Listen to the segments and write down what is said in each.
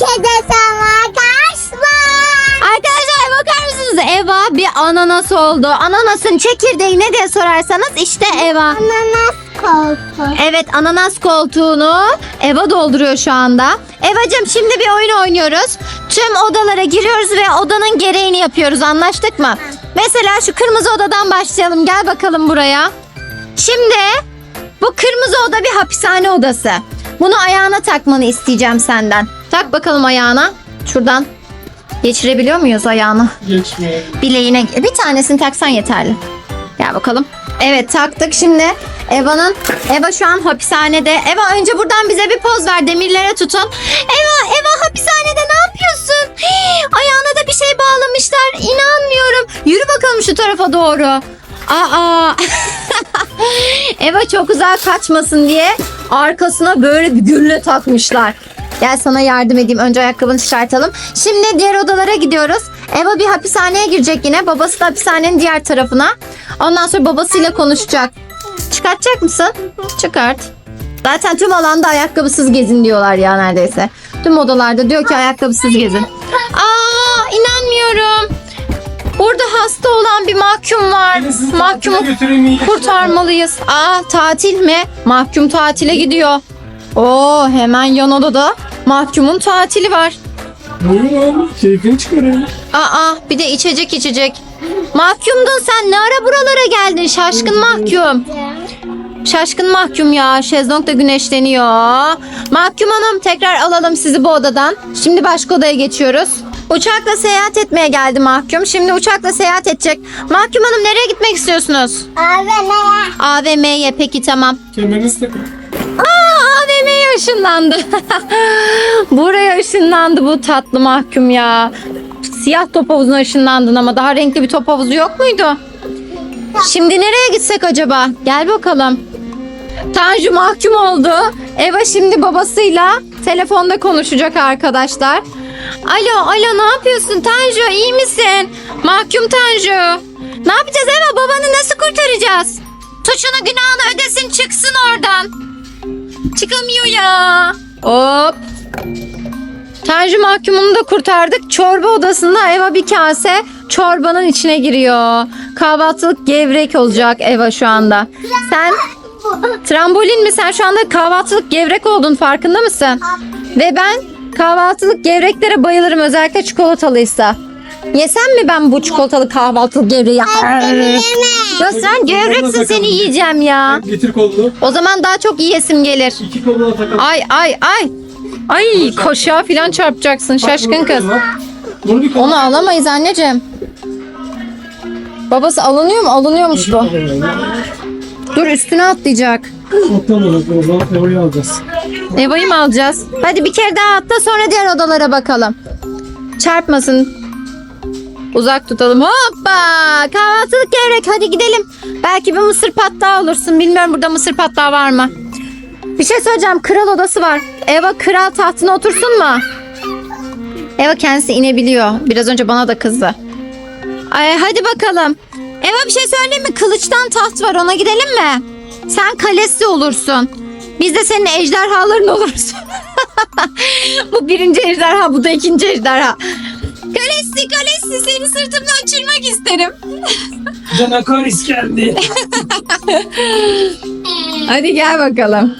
Bahçede sana kaçma. Arkadaşlar bakar mısınız? Eva bir ananas oldu. Ananasın çekirdeği ne diye sorarsanız işte Eva. Ananas koltuğu. Evet ananas koltuğunu Eva dolduruyor şu anda. Evacım şimdi bir oyun oynuyoruz. Tüm odalara giriyoruz ve odanın gereğini yapıyoruz anlaştık mı? Mesela şu kırmızı odadan başlayalım. Gel bakalım buraya. Şimdi bu kırmızı oda bir hapishane odası. Bunu ayağına takmanı isteyeceğim senden. Tak bakalım ayağına. Şuradan geçirebiliyor muyuz ayağını? Geçmiyor. bileğine bir tanesini taksan yeterli. Gel bakalım. Evet taktık şimdi. Eva'nın Eva şu an hapishanede. Eva önce buradan bize bir poz ver. Demirlere tutun. Eva Eva hapishanede ne yapıyorsun? Hii, ayağına da bir şey bağlamışlar. İnanmıyorum. Yürü bakalım şu tarafa doğru. Aa. Eva çok uzağa kaçmasın diye arkasına böyle bir gülle takmışlar. Gel sana yardım edeyim. Önce ayakkabını çıkartalım. Şimdi diğer odalara gidiyoruz. Eva bir hapishaneye girecek yine. Babası da hapishanenin diğer tarafına. Ondan sonra babasıyla konuşacak. Çıkartacak mısın? Çıkart. Zaten tüm alanda ayakkabısız gezin diyorlar ya neredeyse. Tüm odalarda diyor ki ayakkabısız gezin. Aa inanmıyorum. Burada hasta olan bir mahkum var. Mahkumu kurtarmalıyız. Aa tatil mi? Mahkum tatile gidiyor. Oo hemen yan odada mahkumun tatili var. Buyurun. Keyfini çıkarın. Aa bir de içecek içecek. Mahkumdun sen ne ara buralara geldin şaşkın mahkum. Şaşkın mahkum ya şezlongda güneşleniyor. Mahkum hanım tekrar alalım sizi bu odadan. Şimdi başka odaya geçiyoruz. Uçakla seyahat etmeye geldi mahkum. Şimdi uçakla seyahat edecek. Mahkum hanım nereye gitmek istiyorsunuz? Ne? AVM'ye peki tamam. Kemerinizi takın. Aa, AVM'ye ışınlandı. Buraya ışınlandı bu tatlı mahkum ya. Siyah top havuzuna ışınlandın ama daha renkli bir top havuzu yok muydu? Şimdi nereye gitsek acaba? Gel bakalım. Tanju mahkum oldu. Eva şimdi babasıyla telefonda konuşacak arkadaşlar. Alo, alo ne yapıyorsun Tanju? İyi misin? Mahkum Tanju. Ne yapacağız Eva? Babanı nasıl kurtaracağız? Suçunu günahını ödesin çıksın oradan. Çıkamıyor ya. Hop. Tanju mahkumunu da kurtardık. Çorba odasında Eva bir kase çorbanın içine giriyor. Kahvaltılık gevrek olacak Eva şu anda. Sen trambolin mi? Sen şu anda kahvaltılık gevrek oldun farkında mısın? Ve ben kahvaltılık gevreklere bayılırım özellikle çikolatalıysa. Yesem mi ben bu çikolatalı kahvaltılık gevreği? Ya sen gevreksin seni yiyeceğim ya. Getir kolunu. O zaman daha çok yiyesim gelir. İki koluna takalım. Ay ay ay. Ay koşuğa falan çarpacaksın şaşkın kız. Bunu bir koluna. Onu alamayız anneciğim. Babası alınıyor mu? Alınıyormuş bu. Dur üstüne atlayacak. Çoktan olur. O zaman teoriyi alacağız. Eva'yı mı alacağız? Hadi bir kere daha atla sonra diğer odalara bakalım. Çarpmasın. Uzak tutalım. Hoppa! Kahvaltılık gevrek. Hadi gidelim. Belki bir mısır patlağı olursun. Bilmiyorum burada mısır patlağı var mı? Bir şey söyleyeceğim. Kral odası var. Eva kral tahtına otursun mu? Eva kendisi inebiliyor. Biraz önce bana da kızdı. Ay, hadi bakalım. Eva bir şey söyleyeyim mi? Kılıçtan taht var. Ona gidelim mi? Sen kalesi olursun. Biz de senin ejderhaların oluruz. bu birinci ejderha, bu da ikinci ejderha. Kalesi, kalesi seni sırtımda uçurmak isterim. Canakaris geldi. Hadi gel bakalım.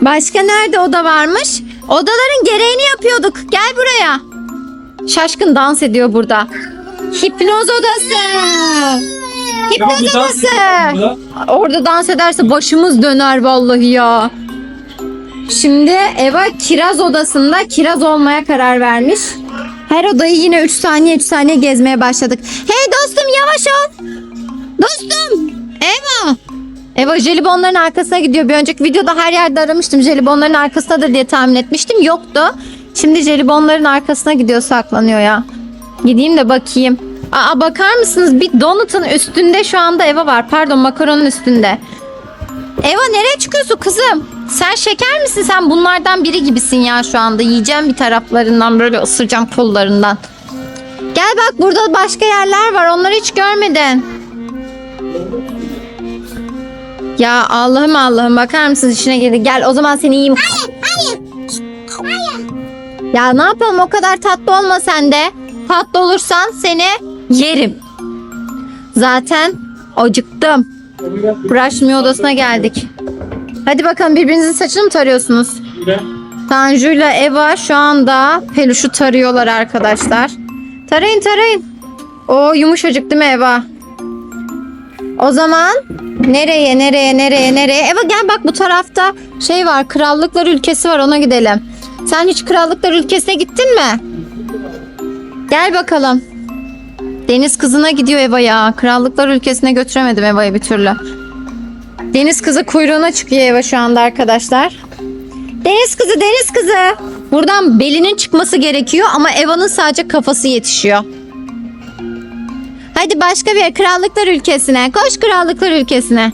Başka nerede oda varmış? Odaların gereğini yapıyorduk. Gel buraya. Şaşkın dans ediyor burada. Hipnoz odası. Hipnoz odası. Orada dans ederse başımız döner vallahi ya. Şimdi Eva kiraz odasında kiraz olmaya karar vermiş. Her odayı yine 3 saniye 3 saniye gezmeye başladık. Hey dostum yavaş ol. Dostum. Eva. Eva jelibonların arkasına gidiyor. Bir önceki videoda her yerde aramıştım. Jelibonların arkasındadır diye tahmin etmiştim. Yoktu. Şimdi jelibonların arkasına gidiyor saklanıyor ya. Gideyim de bakayım. Aa bakar mısınız? Bir donutun üstünde şu anda Eva var. Pardon makaronun üstünde. Eva nereye çıkıyorsun kızım? Sen şeker misin? Sen bunlardan biri gibisin ya şu anda. Yiyeceğim bir taraflarından böyle ısıracağım kollarından. Gel bak burada başka yerler var. Onları hiç görmedin. Ya Allah'ım Allah'ım bakar mısınız içine girdi. Gel o zaman seni yiyeyim. Hayır. Hayır. Ya ne yapalım o kadar tatlı olma sen de. Tatlı olursan seni yerim. Zaten acıktım. Brushmi odasına geldik. Hadi bakalım birbirinizin saçını mı tarıyorsunuz? Tanju ile Eva şu anda peluşu tarıyorlar arkadaşlar. Tarayın tarayın. O yumuşacık değil mi Eva? O zaman nereye nereye nereye nereye? Eva gel bak bu tarafta şey var krallıklar ülkesi var ona gidelim. Sen hiç krallıklar ülkesine gittin mi? Gel bakalım. Deniz kızına gidiyor Eva ya. Krallıklar ülkesine götüremedim Eva'yı bir türlü. Deniz kızı kuyruğuna çıkıyor Eva şu anda arkadaşlar. Deniz kızı, deniz kızı. Buradan belinin çıkması gerekiyor ama Eva'nın sadece kafası yetişiyor. Hadi başka bir krallıklar ülkesine. Koş krallıklar ülkesine.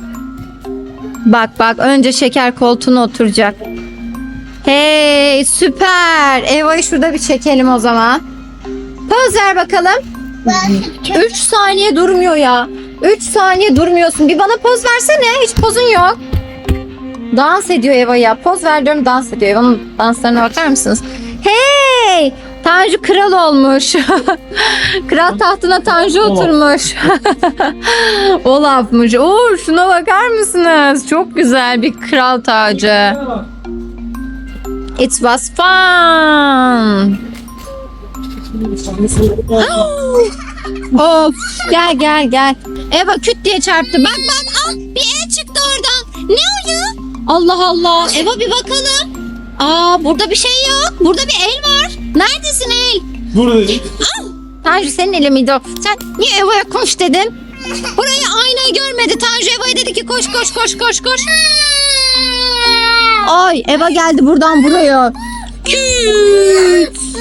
Bak bak önce şeker koltuğuna oturacak. Hey süper. Eva'yı şurada bir çekelim o zaman. Poz ver bakalım. 3 saniye durmuyor ya. 3 saniye durmuyorsun. Bir bana poz versene. Hiç pozun yok. Dans ediyor Eva ya. Poz ver diyorum dans ediyor. Eva'nın danslarına bakar mısınız? Hey! Tanju kral olmuş. kral tahtına Tanju oturmuş. Olaf'mış. Oo şuna bakar mısınız? Çok güzel bir kral tacı. It was fun. Of gel gel gel. Eva küt diye çarptı. Bak bak al bir el çıktı oradan. Ne o ya? Allah Allah. Eva bir bakalım. Aa burada bir şey yok. Burada bir el var. Neredesin el? Burada Tanju senin eli miydi o? Sen niye Eva'ya koş dedin? Burayı aynayı görmedi. Tanju Eva'ya dedi ki koş koş koş koş koş. Ay Eva geldi buradan buraya.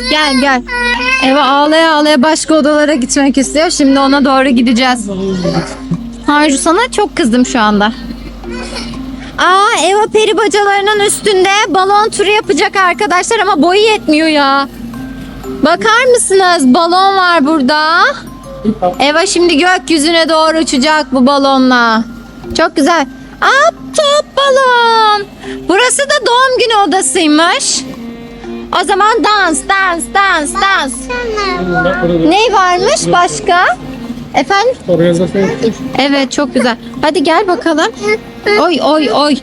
Gel gel. Eva ağlaya ağlaya başka odalara gitmek istiyor. Şimdi ona doğru gideceğiz. Tanju sana çok kızdım şu anda. Aa Eva peri bacalarının üstünde balon turu yapacak arkadaşlar ama boyu yetmiyor ya. Bakar mısınız? Balon var burada. Eva şimdi gökyüzüne doğru uçacak bu balonla. Çok güzel. Aa top balon. Burası da doğum günü odasıymış. O zaman dans, dans, dans, dans. Ne varmış başka? Efendim? Evet çok güzel. Hadi gel bakalım. Oy oy oy.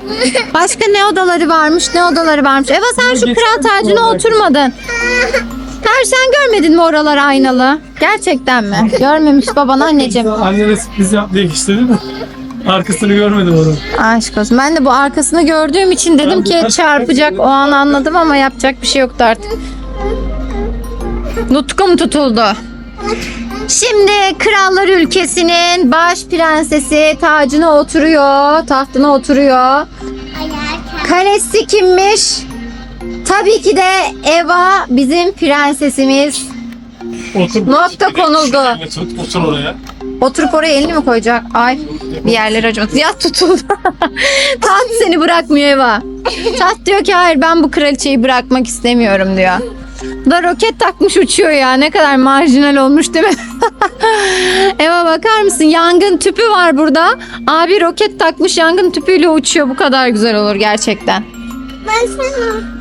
Başka ne odaları varmış ne odaları varmış. Eva sen şu kral tacına oturmadın. Her sen görmedin mi oraları aynalı? Gerçekten mi? Görmemiş baban anneciğim. annene sürpriz yap diye geçti değil mi? Arkasını görmedim onun. Aşk olsun. Ben de bu arkasını gördüğüm için dedim ki çarpacak. O an anladım ama yapacak bir şey yoktu artık. Nutkum tutuldu. Şimdi krallar ülkesinin baş prensesi tacına oturuyor, tahtına oturuyor. Kalesi kimmiş? Tabii ki de Eva bizim prensesimiz. Otur. Nokta konuldu. Otur oraya. Oturup oraya elini mi koyacak? Ay bir yerler acımadı. Ya tutuldu. Taht seni bırakmıyor Eva. Taht diyor ki hayır ben bu kraliçeyi bırakmak istemiyorum diyor. Da roket takmış uçuyor ya. Ne kadar marjinal olmuş değil mi? Eva bakar mısın? Yangın tüpü var burada. Abi roket takmış yangın tüpüyle uçuyor. Bu kadar güzel olur gerçekten. Ben sana.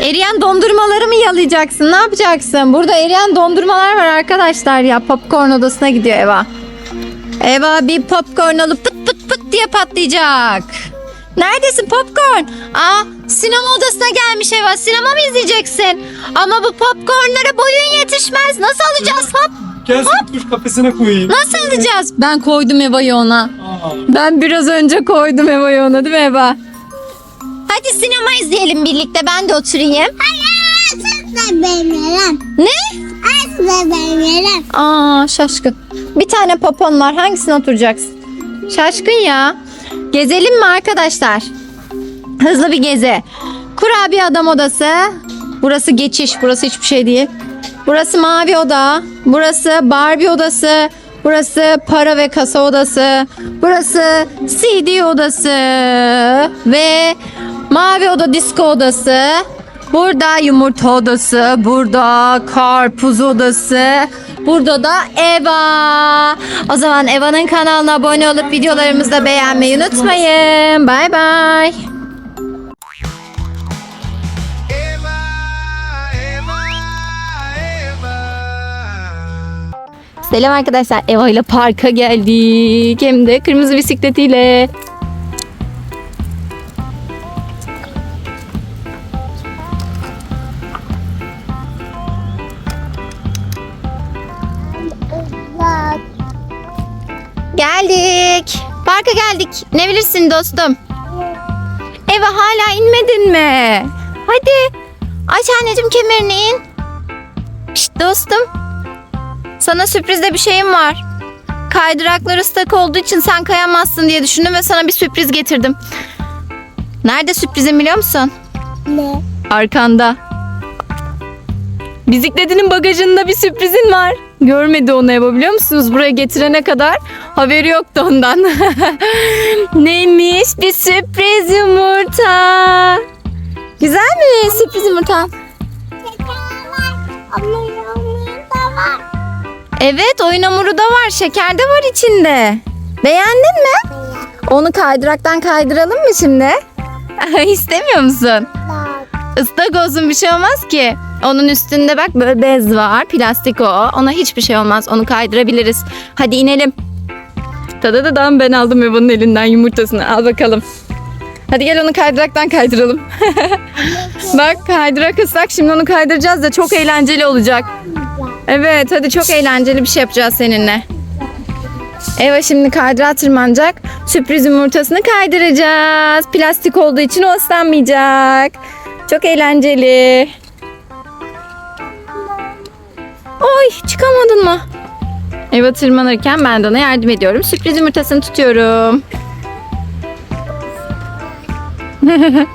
Eriyen dondurmaları mı yalayacaksın? Ne yapacaksın? Burada eriyen dondurmalar var arkadaşlar ya. Popcorn odasına gidiyor Eva. Eva bir popcorn alıp pıt pıt pıt diye patlayacak. Neredesin popcorn? Aa sinema odasına gelmiş Eva. Sinema mı izleyeceksin? Ama bu popcornlara boyun yetişmez. Nasıl alacağız hop? Gel sen kuş kafesine koyayım. Nasıl alacağız? Ben koydum Eva'yı ona. Aa, Ben biraz önce koydum Eva'yı ona değil mi Eva? Hadi sinema izleyelim birlikte. Ben de oturayım. Hayır, asla beğenirim. Ne? Asla beğenirim. Aa şaşkın. Bir tane popon var. Hangisine oturacaksın? Şaşkın ya. Gezelim mi arkadaşlar? Hızlı bir gezi. Kurabiye adam odası. Burası geçiş. Burası hiçbir şey değil. Burası mavi oda. Burası Barbie odası. Burası para ve kasa odası. Burası CD odası. Ve Mavi oda disco odası. Burada yumurta odası, burada karpuz odası, burada da Eva. O zaman Eva'nın kanalına abone olup videolarımızı da beğenmeyi unutmayın. Bay bay. Selam arkadaşlar. Eva ile parka geldik. Hem de kırmızı bisikletiyle. Parka geldik. Ne bilirsin dostum? Eva hala inmedin mi? Hadi. Aç anneciğim kemerini in. Şşt dostum. Sana sürprizde bir şeyim var. Kaydıraklar ıslak olduğu için sen kayamazsın diye düşündüm ve sana bir sürpriz getirdim. Nerede sürprizim biliyor musun? Ne? Arkanda. Bisikletinin bagajında bir sürprizin var. Görmedi onu Eva biliyor musunuz? Buraya getirene kadar haberi yoktu ondan. Neymiş? Bir sürpriz yumurta. Güzel mi sürpriz yumurta? Evet oyun hamuru da var. Şeker de var içinde. Beğendin mi? Onu kaydıraktan kaydıralım mı şimdi? İstemiyor musun? Islak olsun bir şey olmaz ki. Onun üstünde bak böyle bez var. Plastik o. Ona hiçbir şey olmaz. Onu kaydırabiliriz. Hadi inelim. Tadadadan ben aldım Eva'nın elinden yumurtasını. Al bakalım. Hadi gel onu kaydıraktan kaydıralım. bak kaydırak ıslak. Şimdi onu kaydıracağız da çok eğlenceli olacak. Evet hadi çok eğlenceli bir şey yapacağız seninle. Eva şimdi kaydırağa tırmanacak. Sürpriz yumurtasını kaydıracağız. Plastik olduğu için o ıslanmayacak. Çok eğlenceli. Oy çıkamadın mı? Eva tırmanırken ben de ona yardım ediyorum. Sürpriz yumurtasını tutuyorum.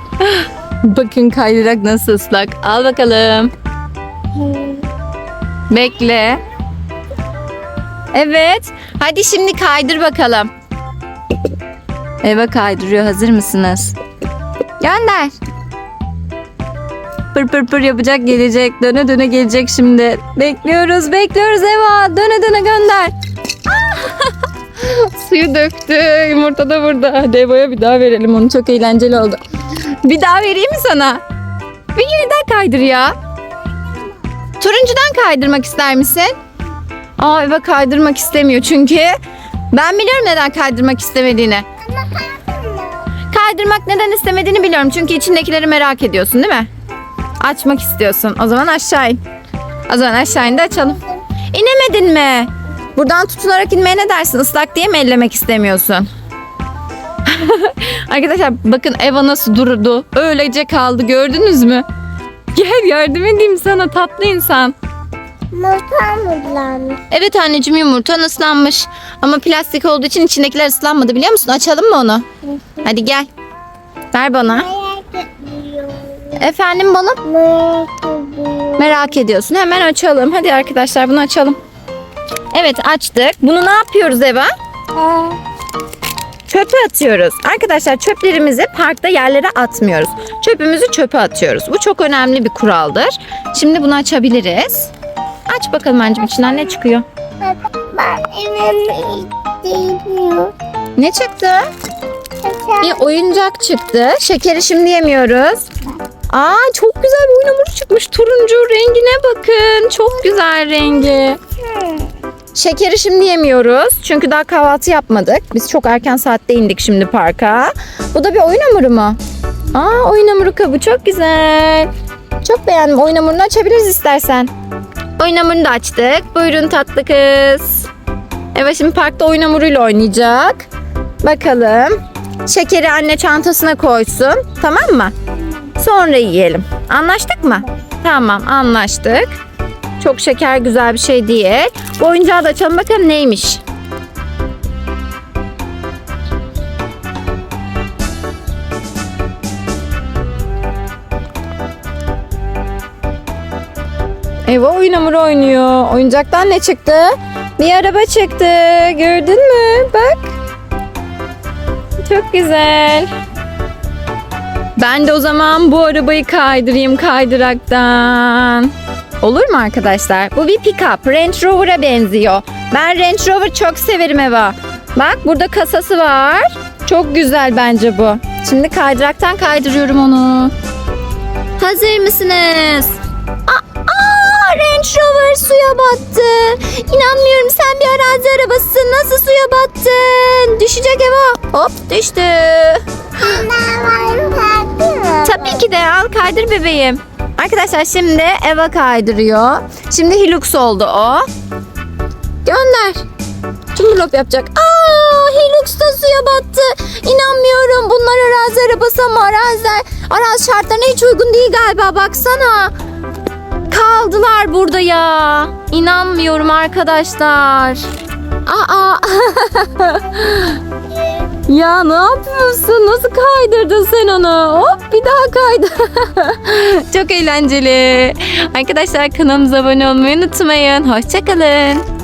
Bakın kaydırak nasıl ıslak. Al bakalım. Bekle. Evet. Hadi şimdi kaydır bakalım. Eva kaydırıyor. Hazır mısınız? Gönder. Pır pır pır yapacak gelecek. Döne döne gelecek şimdi. Bekliyoruz bekliyoruz Eva. Döne döne gönder. Suyu döktü. Yumurta da burada. Hadi Eva'ya bir daha verelim onu. Çok eğlenceli oldu. Bir daha vereyim mi sana? Bir yeniden kaydır ya. Turuncudan kaydırmak ister misin? Aa Eva kaydırmak istemiyor çünkü ben biliyorum neden kaydırmak istemediğini. Kaydırmak neden istemediğini biliyorum çünkü içindekileri merak ediyorsun değil mi? Açmak istiyorsun. O zaman aşağı in. O zaman aşağı in de açalım. İnemedin mi? Buradan tutunarak inmeye ne dersin? Islak diye mi ellemek istemiyorsun? Arkadaşlar bakın Eva nasıl durdu. Öylece kaldı gördünüz mü? Gel yardım edeyim sana tatlı insan. Yumurta mı lan? Evet anneciğim yumurtan ıslanmış. Ama plastik olduğu için içindekiler ıslanmadı biliyor musun? Açalım mı onu? Hadi gel. Ver bana. Ediyorum. Efendim balım? Merak ediyorum. Merak ediyorsun. Hemen açalım. Hadi arkadaşlar bunu açalım. Evet açtık. Bunu ne yapıyoruz Eva? Çöpe atıyoruz. Arkadaşlar çöplerimizi parkta yerlere atmıyoruz. Çöpümüzü çöpe atıyoruz. Bu çok önemli bir kuraldır. Şimdi bunu açabiliriz. Aç bakalım anneciğim içinden ne çıkıyor? Ben gidiyorum. Ne çıktı? Bir oyuncak çıktı. Şekeri şimdi yemiyoruz. Aa çok güzel bir oyun hamuru çıkmış. Turuncu rengine bakın. Çok güzel rengi. Şekeri şimdi yemiyoruz. Çünkü daha kahvaltı yapmadık. Biz çok erken saatte indik şimdi parka. Bu da bir oyun hamuru mu? Aa oyun hamuru kabı çok güzel. Çok beğendim. Oyun hamurunu açabiliriz istersen. Oyun hamurunu da açtık. Buyurun tatlı kız. Evet şimdi parkta oyun hamuruyla oynayacak. Bakalım. Şekeri anne çantasına koysun. Tamam mı? Sonra yiyelim. Anlaştık mı? Tamam anlaştık. Çok şeker güzel bir şey değil. Bu oyuncağı da açalım bakalım neymiş. Eva oyun hamuru oynuyor. Oyuncaktan ne çıktı? Bir araba çıktı. Gördün mü? Bak. Çok güzel. Ben de o zaman bu arabayı kaydırayım kaydıraktan. Olur mu arkadaşlar? Bu bir pick-up. Range Rover'a benziyor. Ben Range Rover çok severim Eva. Bak burada kasası var. Çok güzel bence bu. Şimdi kaydıraktan kaydırıyorum onu. Hazır mısınız? Aa, aa, Range Rover suya battı. İnanmıyorum sen bir arazi arabasısın. Nasıl suya battın? Düşecek Eva. Hop düştü. Tabii ki de al kaydır bebeğim. Arkadaşlar şimdi Eva kaydırıyor. Şimdi Hilux oldu o. Gönder. Cumhurlop yapacak. Aa, Hilux da suya battı. İnanmıyorum. Bunlar arazi arabası ama araziler, arazi şartlarına hiç uygun değil galiba. Baksana. Kaldılar burada ya. İnanmıyorum arkadaşlar. Aa. ya ne yapıyorsun? Nasıl kaydırdın sen onu? Hop bir daha kaydı. Çok eğlenceli. Arkadaşlar kanalımıza abone olmayı unutmayın. Hoşçakalın.